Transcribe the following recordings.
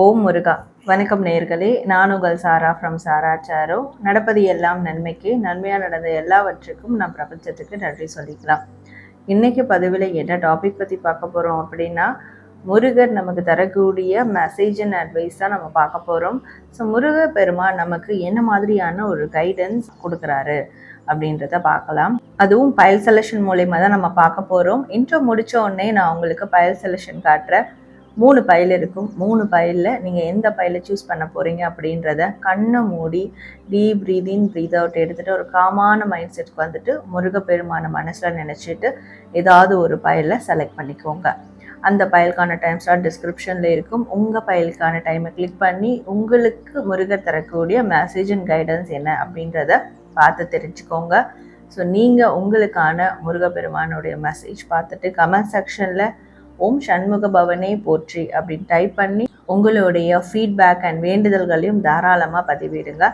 ஓம் முருகா. வணக்கம் நேர்களே. நான் உங்கள் சாரா ஃப்ரம் சாரா சாரோ நடப்பது எல்லாம் நன்மைக்கு நன்மையாக நடந்த எல்லாவற்றுக்கும் நம் பிரபஞ்சத்துக்கு நன்றி சொல்லிக்கலாம். இன்றைக்கி பதிவில் என்ன டாபிக் பற்றி பார்க்க போகிறோம் அப்படின்னா முருகர் நமக்கு தரக்கூடிய மெசேஜ் அண்ட் அட்வைஸ் தான் நம்ம பார்க்க போகிறோம் ஸோ முருக பெருமான் நமக்கு என்ன மாதிரியான ஒரு கைடன்ஸ் கொடுக்குறாரு அப்படின்றத பார்க்கலாம். அதுவும் பயல் செலெக்ஷன் மூலயமா தான் நம்ம பார்க்க போகிறோம் இன்ட்ரோ முடித்த உடனே நான் உங்களுக்கு பயல் செலெக்ஷன் காட்டுறேன். மூணு பயில் இருக்கும். மூணு பயிலில் நீங்கள் எந்த பயலை சூஸ் பண்ண போகிறீங்க அப்படின்றத கண்ணை மூடி டீப் ப்ரீதிங் ப்ரீத் அவுட் எடுத்துகிட்டு ஒரு காமான மைண்ட் செட்க்கு வந்துட்டு முருகப்பெருமான மனசில் நினச்சிட்டு ஏதாவது ஒரு பயிலை செலக்ட் பண்ணிக்கோங்க. அந்த பயலுக்கான டைம் ஸ்லாட் டிஸ்கிரிப்ஷனில் இருக்கும். உங்கள் பயலுக்கான டைமை கிளிக் பண்ணி உங்களுக்கு முருகர் தரக்கூடிய மெசேஜ் அண்ட் கைடன்ஸ் என்ன அப்படின்றத பார்த்து தெரிஞ்சுக்கோங்க. ஸோ நீங்கள் உங்களுக்கான முருகப்பெருமானுடைய மெசேஜ் பார்த்துட்டு கமெண்ட் செக்ஷனில் ஓம் சண்முக பவனே போற்றி அப்படின்னு டைப் பண்ணி உங்களுடைய ஃபீட்பேக் அண்ட் வேண்டுதல்களையும் தாராளமாக பதிவிடுங்க.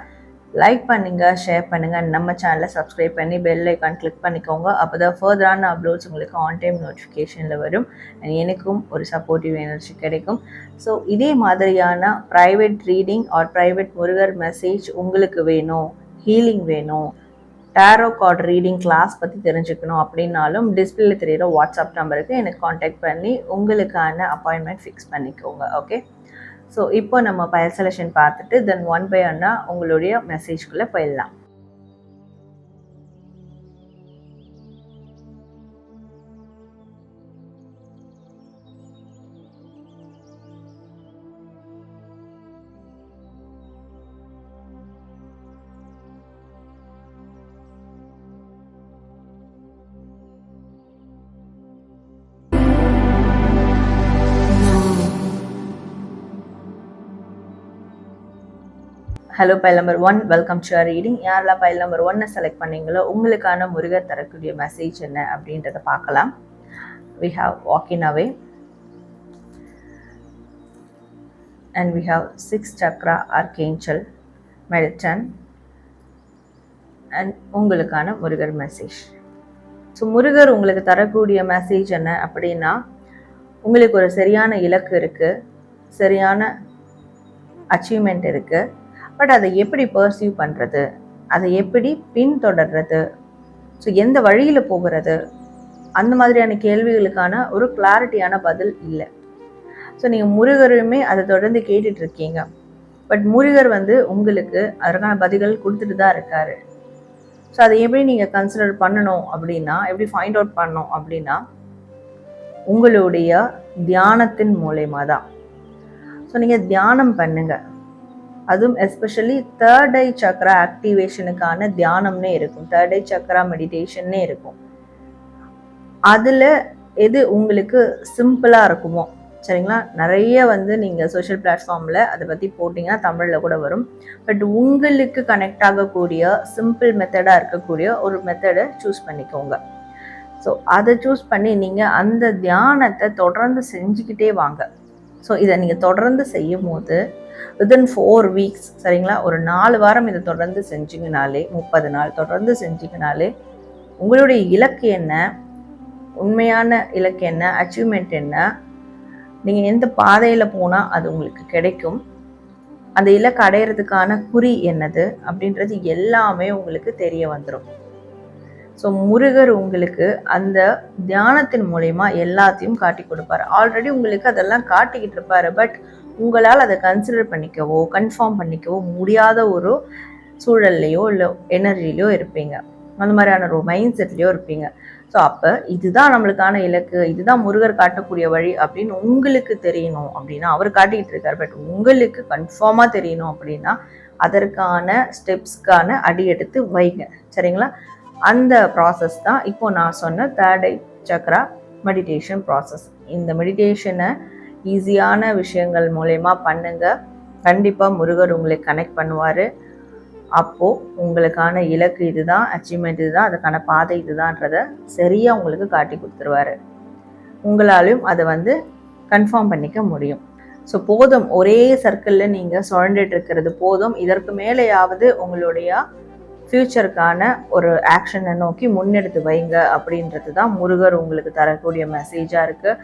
லைக் பண்ணுங்க ஷேர் பண்ணுங்க. நம்ம சேனலை சப்ஸ்கிரைப் பண்ணி பெல் ஐக்கான் கிளிக் பண்ணிக்கோங்க. அப்போ தான் ஃபர்தரான அப்லோட்ஸ் உங்களுக்கு ஆன் டைம் நோட்டிஃபிகேஷனில் வரும். எனக்கும் ஒரு சப்போர்ட்டிவ் எனர்ஜி கிடைக்கும். ஸோ இதே மாதிரியான private reading or private Murugar message உங்களுக்கு வேணும் ஹீலிங் வேணும். டேரோ கார்டு ரீடிங் கிளாஸ் பற்றி தெரிஞ்சுக்கணும் அப்படின்னாலும் டிஸ்பிளே தெரியிற வாட்ஸ்அப் நம்பருக்கு எனக்கு காண்டாக்ட் பண்ணி உங்களுக்கான அப்பாயின்மெண்ட் ஃபிக்ஸ் பண்ணிக்கோங்க ஓகே ஸோ இப்போ நம்ம பயல் செலெக்ஷன் பார்த்துட்டு தென் ஒன் பை ஒன்னாக உங்களுடைய மெசேஜ்குள்ளே போயிடலாம். Hello file number one welcome to reading யாரெல்லாம் பைல் நம்பர் ஒன்னை செலக்ட் பண்ணீங்களோ உங்களுக்கான முருகர் தரக்கூடிய மெசேஜ் என்ன அப்படின்றத பார்க்கலாம். We have walking away and we have six chakra archangel Metatron and உங்களுக்கான முருகர் மெசேஜ் ஸோ முருகர் உங்களுக்கு தரக்கூடிய மெசேஜ் என்ன அப்படின்னா உங்களுக்கு ஒரு சரியான இலக்கு இருக்குது சரியான அச்சீவ்மெண்ட் இருக்குது பட் அதை எப்படி பர்சீவ் பண்ணுறது அதை எப்படி பின்தொடர்றது? ஸோ எந்த வழியில் போகிறது? அந்த மாதிரியான கேள்விகளுக்கான ஒரு கிளாரிட்டியான பதில் இல்லை. ஸோ நீங்கள் முருகருமே அதை தொடர்ந்து கேட்டுட்ருக்கீங்க பட் முருகர் வந்து உங்களுக்கு அதற்கான பதில்கள் கொடுத்துட்டு தான் இருக்காரு. ஸோ அதை எப்படி நீங்கள் கன்சிடர் பண்ணணும் அப்படின்னா எப்படி ஃபைண்ட் அவுட் பண்ணணும் அப்படின்னா உங்களுடைய தியானத்தின் மூலயமா தான். ஸோ நீங்கள் தியானம் பண்ணுங்கள் அதுவும் எஸ்பெஷலி தேர்ட் ஐ சக்ரா ஆக்டிவேஷனுக்கான தியானம்னே இருக்கும். தேர்ட் ஐ சக்ரா மெடிடேஷன்னே இருக்கும். அதில் எது உங்களுக்கு சிம்பிளாக இருக்குமோ சரிங்களா? நிறைய வந்து நீங்கள் சோஷியல் பிளாட்ஃபார்மில் அதை பற்றி போட்டிங்கன்னா தமிழில் கூட வரும். பட் உங்களுக்கு கனெக்ட் ஆகக்கூடிய சிம்பிள் மெத்தடாக இருக்கக்கூடிய ஒரு மெத்தடை சூஸ் பண்ணிக்கோங்க. ஸோ அதை சூஸ் பண்ணி நீங்கள் அந்த தியானத்தை தொடர்ந்து செஞ்சுக்கிட்டே வாங்க. ஸோ இதை நீங்கள் தொடர்ந்து செய்யும் போது வித்தின் ஃபோர் வீக்ஸ் சரிங்களா? ஒரு நாலு வாரம் இதை தொடர்ந்து செஞ்சிங்கனாலே முப்பது நாள் தொடர்ந்து செஞ்சிங்கனாலே உங்களுடைய இலக்கு என்ன? உண்மையான இலக்கு என்ன? அச்சீவ்மெண்ட் என்ன? நீங்கள் எந்த பாதையில் போனால் அது உங்களுக்கு கிடைக்கும். அந்த இலக்கு அடையிறதுக்கான குறி என்னது? அப்படின்றது எல்லாமே உங்களுக்கு தெரிய வந்துடும் ஸோ முருகர் உங்களுக்கு அந்த தியானத்தின் மூலயமா எல்லாத்தையும் காட்டி கொடுப்பாரு. ஆல்ரெடி உங்களுக்கு அதெல்லாம் காட்டிக்கிட்டு இருப்பாரு. பட் உங்களால் அதை கன்சிடர் பண்ணிக்கவோ கன்ஃபார்ம் பண்ணிக்கவோ முடியாத ஒரு சூழல்லையோ இல்லை எனர்ஜிலையோ இருப்பீங்க. அந்த மாதிரியான ஒரு மைண்ட் செட்லேயோ இருப்பீங்க. ஸோ அப்போ இதுதான் நம்மளுக்கான இலக்கு இதுதான் முருகர் காட்டக்கூடிய வழி அப்படின்னு உங்களுக்கு தெரியணும் அப்படின்னா அவர் காட்டிக்கிட்டு இருக்கார். பட் உங்களுக்கு கன்ஃபார்மாக தெரியணும் அப்படின்னா அதற்கான ஸ்டெப்ஸ்க்கான அடி எடுத்து வைங்க. சரிங்களா? அந்த ப்ராசஸ் தான் இப்போ நான் சொன்ன third eye chakra meditation process இந்த மெடிடேஷனை ஈஸியான விஷயங்கள் மூலயமா பண்ணுங்க. கண்டிப்பாக முருகர் உங்களை கனெக்ட் பண்ணுவார். அப்போது உங்களுக்கான இலக்கு இதுதான் அச்சீவ்மெண்ட் இதுதான் அதுக்கான பாதை இதுதான்றத சரியாக உங்களுக்கு காட்டி கொடுத்துருவாரு. உங்களாலையும் அதை வந்து கன்ஃபார்ம் பண்ணிக்க முடியும். ஸோ போதும் ஒரே சர்க்கிளில் நீங்கள் சுழண்டுட்டு இருக்கிறது போதும். இதற்கு மேலேயாவது உங்களுடைய ஃப்யூச்சருக்கான ஒரு ஆக்ஷனை நோக்கி முன்னெடுத்து வைங்க அப்படின்றது தான் முருகர் உங்களுக்கு தரக்கூடிய மெசேஜாக இருக்குது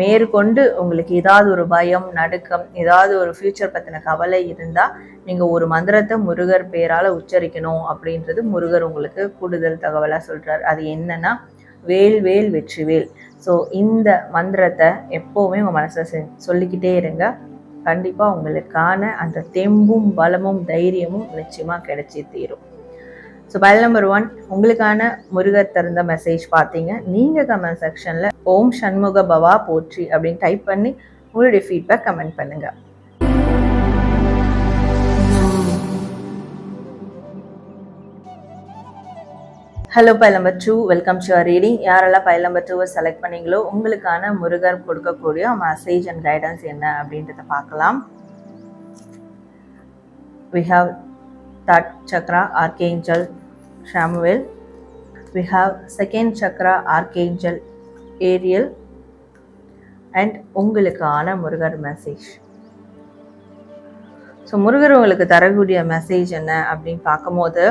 மேற்கொண்டு உங்களுக்கு ஏதாவது ஒரு பயம் நடுக்கம் ஏதாவது ஒரு ஃப்யூச்சர் பற்றின கவலை இருந்தால் நீங்கள் ஒரு மந்திரத்தை முருகர் பேரால் உச்சரிக்கணும் அப்படின்றது முருகர் உங்களுக்கு கூடுதல் தகவலாக சொல்கிறார் அது என்னென்னா வேல் வேல் வெற்றி வேல். ஸோ இந்த மந்திரத்தை எப்போவுமே உங்கள் மனசில் சொல்லிக்கிட்டே இருங்க. கண்டிப்பாக உங்களுக்கான அந்த தெம்பும் பலமும் தைரியமும் நிச்சயமாக கிடைச்சி தீரும். ஸோ பயில் நம்பர் ஒன் உங்களுக்கான முருகர் திறந்த மெசேஜ் பார்த்தீங்க. நீங்கள் கமெண்ட் செக்ஷனில் ஓம் சண்முக பவா போற்றி அப்படின்னு டைப் பண்ணி உங்களுடைய ஃபீட்பேக் கமெண்ட் பண்ணுங்கள் hello pile number two welcome to reading யாரெல்லாம் பைல் நம்பர் டூவை செலக்ட் பண்ணீங்களோ உங்களுக்கான முருகர் கொடுக்கக்கூடிய மெசேஜ் அண்ட் கைடன்ஸ் என்ன அப்படின்றத பார்க்கலாம். We have third chakra archangel Samuel. We have second chakra archangel Ariel and உங்களுக்கான முருகர் மெசேஜ் ஸோ முருகர் உங்களுக்கு தரக்கூடிய மெசேஜ் என்ன அப்படின்னு பார்க்கும்போது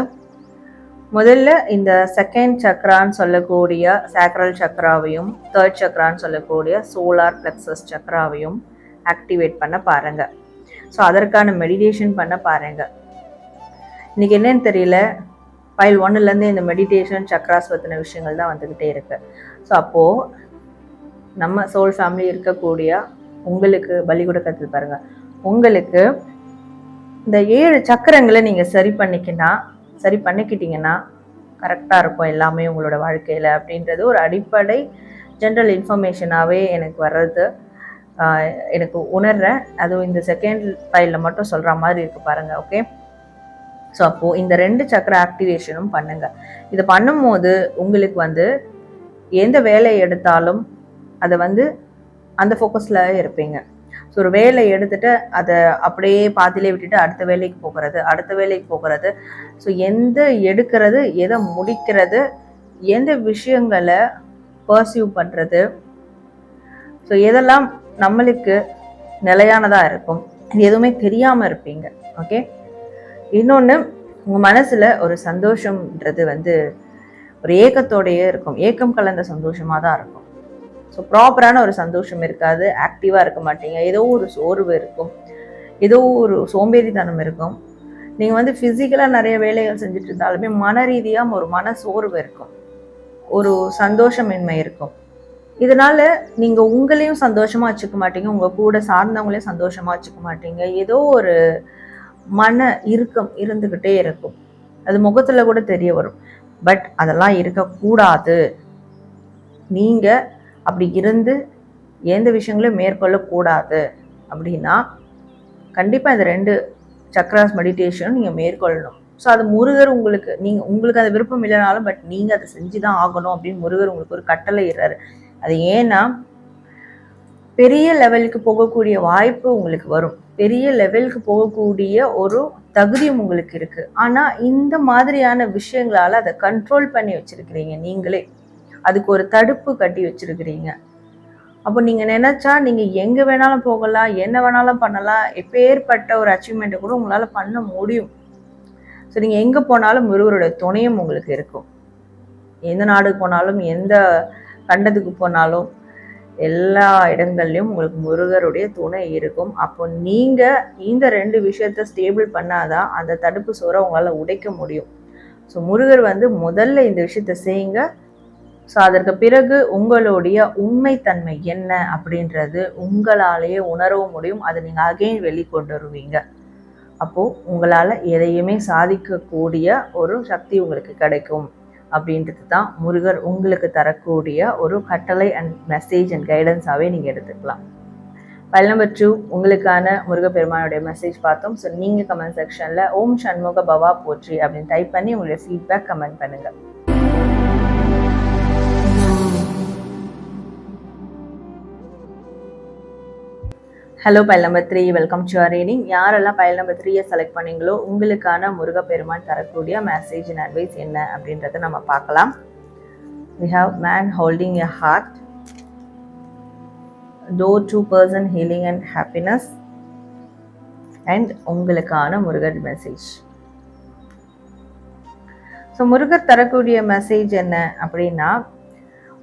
முதல்ல இந்த செகண்ட் சக்ரான்னு சொல்லக்கூடிய சேக்ரல் சக்ராவையும் தேர்ட் சக்ரான்னு சொல்லக்கூடிய சோலார் பிளக்ஸஸ் சக்ராவையும் ஆக்டிவேட் பண்ண பாருங்கள் ஸோ அதற்கான மெடிடேஷன் பண்ண பாருங்கள் இன்றைக்கி என்னன்னு தெரியல. ஃபைல் ஒன்னுலேருந்து இந்த மெடிடேஷன் சக்ராஸ் பற்றின விஷயங்கள் தான் வந்துக்கிட்டே இருக்கு. ஸோ அப்போது நம்ம சோல் ஃபேமிலி இருக்கக்கூடிய உங்களுக்கு பலி கொடுக்கறது பாருங்க. உங்களுக்கு இந்த ஏழு சக்கரங்களை நீங்கள் சரி பண்ணிக்கினா சரி பண்ணிக்கிட்டீங்கன்னா கரெக்டாக இருக்கும் எல்லாமே உங்களோட வாழ்க்கையில் அப்படின்றது ஒரு அடிப்படை ஜென்ரல் இன்ஃபர்மேஷனாகவே எனக்கு வர்றது எனக்கு உணர்றேன். அதுவும் இந்த செகண்ட் ஃபைலில் மட்டும் சொல்கிற மாதிரி இருக்குது பாருங்கள் ஓகே ஸோ அப்போது இந்த ரெண்டு சக்கர ஆக்டிவேஷனும் பண்ணுங்கள் இது பண்ணும்போது உங்களுக்கு வந்து எந்த வேலையை எடுத்தாலும் அதை வந்து அந்த ஃபோக்கஸில் இருப்பீங்க. ஸோ ஒரு வேலை எடுத்துட்டு அதை அப்படியே பாதிலே விட்டுட்டு அடுத்த வேலைக்கு போகிறது அடுத்த வேலைக்கு போகிறது. ஸோ எந்த எடுக்கிறது எதை முடிக்கிறது எந்த விஷயங்களை பர்சியூவ் பண்ணுறது ஸோ எதெல்லாம் நம்மளுக்கு நிலையானதாக இருக்கும். எதுவுமே தெரியாமல் இருப்பீங்க. ஓகே இன்னொன்று உங்கள் மனசில் ஒரு சந்தோஷம்ன்றது வந்து ஒரு ஏக்கத்தோடையே இருக்கும். ஏக்கம் கலந்த சந்தோஷமாக தான் இருக்கும் ஸோ ப்ராப்பரான ஒரு சந்தோஷம் இருக்காது. ஆக்டிவாக இருக்க மாட்டீங்க. ஏதோ ஒரு சோர்வு இருக்கும். ஏதோ ஒரு சோம்பேறித்தனம் இருக்கும். நீங்கள் வந்து ஃபிசிக்கலாக நிறைய வேலைகள் செஞ்சுட்டு இருந்தாலுமே மன ரீதியாக ஒரு மன சோர்வு இருக்கும். ஒரு சந்தோஷமின்மை இருக்கும். இதனால நீங்கள் உங்களையும் சந்தோஷமாக வச்சுக்க மாட்டீங்க. உங்கள் கூட சார்ந்தவங்களையும் சந்தோஷமாக வச்சுக்க மாட்டீங்க. ஏதோ ஒரு மன இறுக்கம் இருந்துக்கிட்டே இருக்கும். அது முகத்தில் கூட தெரிய வரும். பட் அதெல்லாம் இருக்கக்கூடாது நீங்கள் அப்படி இருந்து எந்த விஷயங்களையும் மேற்கொள்ளக்கூடாது அப்படின்னா கண்டிப்பாக இந்த ரெண்டு சக்ராஸ் மெடிடேஷனும் நீங்கள் மேற்கொள்ளணும். ஸோ அது முருகர் உங்களுக்கு நீங்கள் உங்களுக்கு அது விருப்பம் இல்லைனாலும் பட் நீங்கள் அதை செஞ்சு தான் ஆகணும் அப்படின்னு முருகர் உங்களுக்கு ஒரு கட்டளை இடுறாரு. அது ஏன்னா பெரிய லெவலுக்கு போகக்கூடிய வாய்ப்பு உங்களுக்கு வரும். பெரிய லெவலுக்கு போகக்கூடிய ஒரு தகுதியும் உங்களுக்கு இருக்கு. ஆனால் இந்த மாதிரியான விஷயங்களால் அதை கண்ட்ரோல் பண்ணி வச்சிருக்கிறீங்க நீங்களே. அதுக்கு ஒரு தடுப்பு கட்டி வச்சிருக்கிறீங்க. அப்போ நீங்கள் நினச்சா நீங்கள் எங்கே வேணாலும் போகலாம் என்ன வேணாலும் பண்ணலாம் எப்பேற்பட்ட ஒரு அச்சீவ்மெண்ட்டை கூட உங்களால் பண்ண முடியும். ஸோ நீங்கள் எங்கே போனாலும் முருகருடைய துணையும் உங்களுக்கு இருக்கும். எந்த நாடுக்கு போனாலும் எந்த கண்டத்துக்கு போனாலும் எல்லா இடங்கள்லையும் உங்களுக்கு முருகருடைய துணை இருக்கும். அப்போ நீங்கள் இந்த ரெண்டு விஷயத்த ஸ்டேபிள் பண்ணாதான் அந்த தடுப்பு சோறை உங்களால் உடைக்க முடியும். ஸோ முருகர் வந்து முதல்ல இந்த விஷயத்த செய்யுங்க. ஸோ அதற்கு பிறகு உங்களுடைய உண்மைத்தன்மை என்ன அப்படின்றது உங்களாலேயே உணரவும் முடியும். அதை நீங்கள் அகைன் வெளிக்கொண்டு வருவீங்க அப்போது உங்களால் எதையுமே சாதிக்கக்கூடிய ஒரு சக்தி உங்களுக்கு கிடைக்கும். அப்படின்றது தான் முருகர் உங்களுக்கு தரக்கூடிய ஒரு கட்டளை அண்ட் மெசேஜ் அண்ட் கைடன்ஸாகவே நீங்கள் எடுத்துக்கலாம். ஃபைல் நம்பர் டூ உங்களுக்கான முருகப்பெருமானுடைய மெசேஜ் பார்த்தோம். ஸோ நீங்கள் கமெண்ட் செக்ஷனில் ஓம் சண்முக பவா போற்றி அப்படின்னு டைப் பண்ணி உங்களுடைய ஃபீட்பேக் கமெண்ட் பண்ணுங்கள் hello pile number three welcome to our reading யாரெல்லாம் பயல் நம்பர் த்ரீயை செலக்ட் பண்ணீங்களோ உங்களுக்கான முருகப்பெருமான் தரக்கூடிய மெசேஜ் அண்ட் அட்வைஸ் என்ன அப்படின்றத நம்ம பார்க்கலாம். We have man holding a heart door to person healing and happiness and உங்களுக்கான முருகன் மெசேஜ் ஸோ முருகர் தரக்கூடிய மெசேஜ் என்ன அப்படின்னா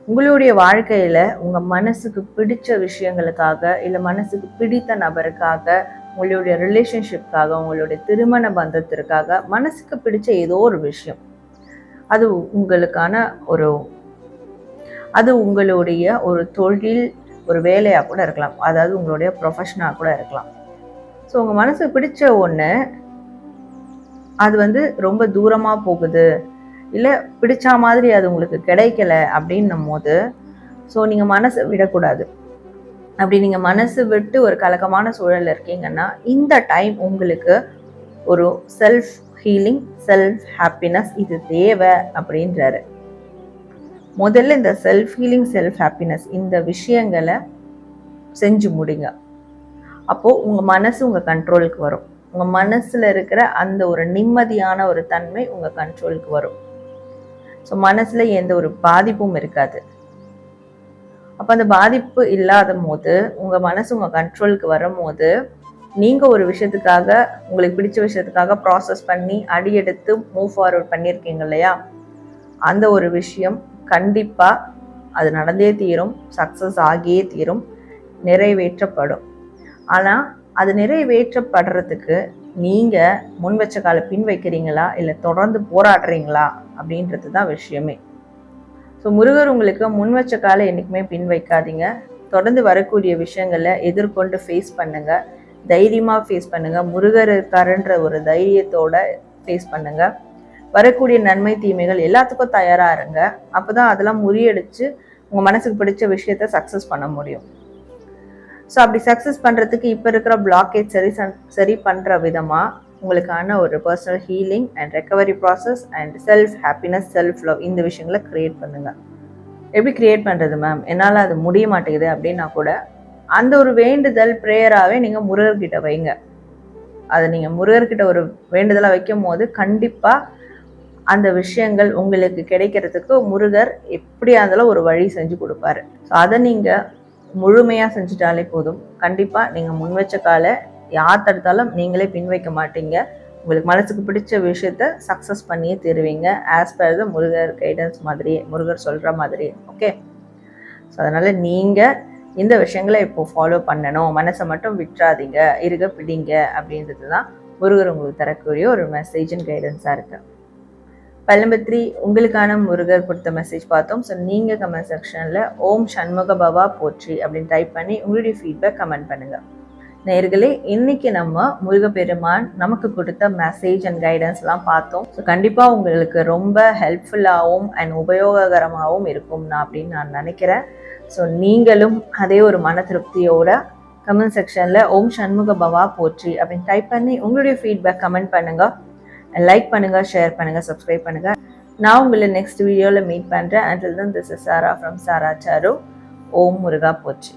உங்களுடைய வாழ்க்கையில உங்க மனசுக்கு பிடிச்ச விஷயங்களுக்காக இல்லை மனசுக்கு பிடித்த நபருக்காக உங்களுடைய ரிலேஷன்ஷிப்காக உங்களுடைய திருமண பந்தத்திற்காக மனசுக்கு பிடிச்ச ஏதோ ஒரு விஷயம். அது உங்களுக்கான ஒரு அது உங்களுடைய ஒரு தொழில் ஒரு வேலையாக கூட இருக்கலாம். அதாவது உங்களுடைய ப்ரொஃபஷனாக கூட இருக்கலாம். ஸோ உங்கள் மனசுக்கு பிடிச்ச ஒன்று அது வந்து ரொம்ப தூரமாக போகுது. இல்லை பிடிச்சா மாதிரி அது உங்களுக்கு கிடைக்கல அப்படின்னும் போது ஸோ நீங்கள் மனசை விடக்கூடாது. அப்படி நீங்கள் மனசு விட்டு ஒரு கலக்கமான சூழலில் இருக்கீங்கன்னா இந்த டைம் உங்களுக்கு ஒரு செல்ஃப் ஹீலிங் செல்ஃப் ஹாப்பினஸ் இது தேவை அப்படின்றாரு. முதல்ல இந்த செல்ஃப் ஹீலிங் செல்ஃப் ஹாப்பினஸ் இந்த விஷயங்களை செஞ்சு முடிங்க. அப்போது உங்கள் மனசு உங்கள் கண்ட்ரோலுக்கு வரும். உங்கள் மனசில் இருக்கிற அந்த ஒரு நிம்மதியான ஒரு தன்மை உங்கள் கண்ட்ரோலுக்கு வரும். ஸோ மனசில் எந்த ஒரு பாதிப்பும் இருக்காது. அப்போ அந்த பாதிப்பு இல்லாத போது உங்கள் மனசு உங்கள் கண்ட்ரோலுக்கு வரும்போது நீங்கள் ஒரு விஷயத்துக்காக உங்களுக்கு பிடிச்ச விஷயத்துக்காக ப்ராசஸ் பண்ணி அடி எடுத்து மூவ் ஃபார்வர்ட் பண்ணியிருக்கீங்க இல்லையா? அந்த ஒரு விஷயம் கண்டிப்பாக அது நடந்தே தீரும் சக்ஸஸ் ஆகியே தீரும் நிறைவேற்றப்படும். ஆனால் அது நிறைவேற்றப்படுறதுக்கு நீங்கள் முன் வச்ச கால பின் வைக்கிறீங்களா? இல்லை தொடர்ந்து போராடுறீங்களா? அப்படின்றது தான் விஷயமே. ஸோ முருகர் உங்களுக்கு முன் வச்ச காலை என்றைக்குமே பின் வைக்காதீங்க. தொடர்ந்து வரக்கூடிய விஷயங்களை எதிர்கொண்டு ஃபேஸ் பண்ணுங்கள் தைரியமாக ஃபேஸ் பண்ணுங்கள் முருகர் இருக்காருன்ற ஒரு தைரியத்தோட ஃபேஸ் பண்ணுங்கள் வரக்கூடிய நன்மை தீமைகள் எல்லாத்துக்கும் தயாராக இருங்க. அப்போ தான் அதெல்லாம் முறியடிச்சு உங்கள் மனசுக்கு பிடிச்ச விஷயத்த சக்ஸஸ் பண்ண முடியும். ஸோ அப்படி சக்ஸஸ் பண்ணுறதுக்கு இப்போ இருக்கிற பிளாக்கேஜ் சரி சரி பண்ணுற விதமாக உங்களுக்கான ஒரு personal healing and recovery process and self happiness self love இந்த விஷயங்களை க்ரியேட் பண்ணுங்கள் எப்படி க்ரியேட் பண்ணுறது மேம் என்னால் அது முடிய மாட்டேங்குது அப்படின்னா கூட அந்த ஒரு வேண்டுதல் ப்ரேயராகவே நீங்கள் முருகர்கிட்ட வைங்க. அதை நீங்கள் முருகர்கிட்ட ஒரு வேண்டுதலாக வைக்கும் போது கண்டிப்பாக அந்த விஷயங்கள் உங்களுக்கு கிடைக்கிறதுக்கு முருகர் எப்படியா இருந்தாலும் ஒரு வழி செஞ்சு கொடுப்பாரு. ஸோ அதை நீங்கள் முழுமையாக செஞ்சுட்டாலே போதும். கண்டிப்பாக நீங்கள் முன் வச்ச காலை யார் தடுத்தாலும் நீங்களே பின் வைக்க மாட்டீங்க. உங்களுக்கு மனசுக்கு பிடிச்ச விஷயத்த சக்ஸஸ் பண்ணியே தருவீங்க. As per the Murugar guidance மாதிரியே முருகர் சொல்கிற மாதிரி ஓகே ஸோ அதனால் நீங்கள் இந்த விஷயங்களை இப்போ ஃபாலோ பண்ணணும். மனசை மட்டும் விட்டுறாதீங்க. இருக பிடிங்க அப்படின்றது தான் முருகர் உங்களுக்கு தரக்கூடிய ஒரு மெசேஜ் அண்ட் கைடன்ஸாக இருக்குது பல்லம்பத்ரி உங்களுக்கான முருகர் கொடுத்த மெசேஜ் பார்த்தோம். ஸோ நீங்கள் கமெண்ட் செக்ஷனில் ஓம் சண்முக பவா போற்றி அப்படின்னு டைப் பண்ணி உங்களுடைய ஃபீட்பேக் கமெண்ட் பண்ணுங்கள் நேர்களே இன்னைக்கு நம்ம முருகப்பெருமான் நமக்கு கொடுத்த மெசேஜ் அண்ட் கைடன்ஸ்லாம் பார்த்தோம். ஸோ கண்டிப்பாக உங்களுக்கு ரொம்ப ஹெல்ப்ஃபுல்லாகவும் அண்ட் உபயோககரமாகவும் இருக்கும்னா அப்படின்னு நான் நினைக்கிறேன். ஸோ நீங்களும் அதே ஒரு மன திருப்தியோட கமெண்ட் செக்ஷனில் ஓம் சண்முக பவா போற்றி அப்படின்னு டைப் பண்ணி உங்களுடைய ஃபீட்பேக் கமெண்ட் பண்ணுங்கள் லைக் பண்ணுங்கள் ஷேர் பண்ணுங்கள் சப்ஸ்கிரைப் பண்ணுங்கள் நான் உங்களை நெக்ஸ்ட் வீடியோவில் மீட் பண்ணுறேன் until then this is Sara from Sara Saru Om முருகா போற்றி.